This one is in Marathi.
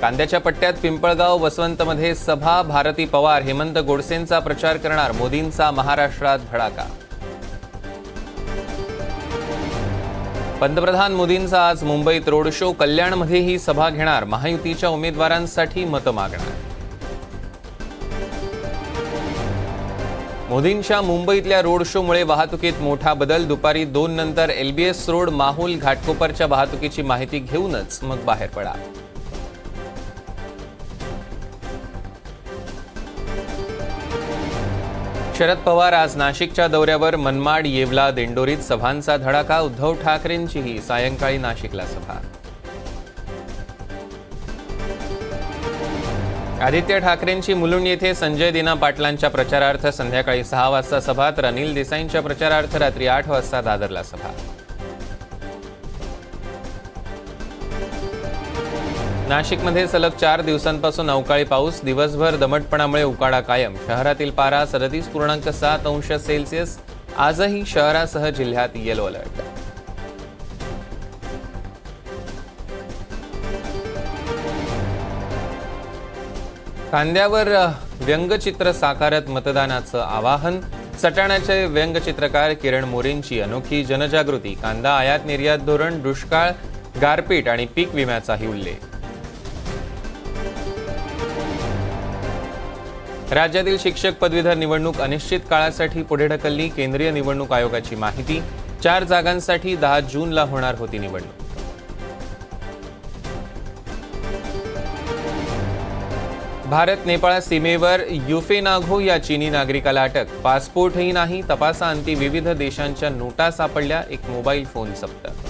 कांद्याच्या पट्ट्यात पिंपळगाव वसवंतमध्ये सभा भारती पवार हेमंत गोडसेंचा प्रचार करणार मोदींचा महाराष्ट्रात धडाका पंतप्रधान मोदींचा आज मुंबईत रोड शो कल्याणमध्येही सभा घेणार महायुतीच्या उमेदवारांसाठी मतं मागणार. मोदींच्या मुंबईतल्या रोड शोमुळे वाहतुकीत मोठा बदल दुपारी दोन नंतर एलबीएस रोड माहुल घाटकोपरच्या वाहतुकीची माहिती घेऊनच मग बाहेर पडा. शरद पवार आज नाशिकच्या दौऱ्यावर मनमाड येवला दिंडोरीत सभांचा धडाका उद्धव ठाकरेंचीही सायंकाळी नाशिकला सभा. आदित्य ठाकरेंची मुलुंड येथे संजय दिना पाटलांच्या प्रचारार्थ संध्याकाळी सहा वाजता सभा तर अनिल देसाईंच्या प्रचारार्थ रात्री आठ वाजता दादरला सभा. नाशिकमध्ये सलग चार दिवसांपासून अवकाळी पाऊस दिवसभर दमटपणामुळे उकाडा कायम. शहरातील पारा सदतीस पूर्णांक सात अंश सेल्सिअस. आजही शहरासह जिल्ह्यात येलो अलर्ट कांद्यावर व्यंगचित्र साकारत मतदानाचं आवाहन. सटाण्याचे व्यंगचित्रकार किरण मोरेंची अनोखी जनजागृती. कांदा आयात निर्यात धोरण दुष्काळ गारपीट आणि पीक विम्याचाही उल्लेख. राज्यातील शिक्षक पदवीधर निवडणूक अनिश्चित काळासाठी पुढे ढकलली केंद्रीय निवडणूक आयोगाची माहिती. चार जागांसाठी दहा जूनला होणार होती निवडणूक. भारत नेपाळ सीमेवर युफेनाघो या चीनी नागरिकाला अटक. पासपोर्टही नाही तपासाअंती विविध देशांच्या नोटा सापडल्या एक मोबाईल फोन जप्त.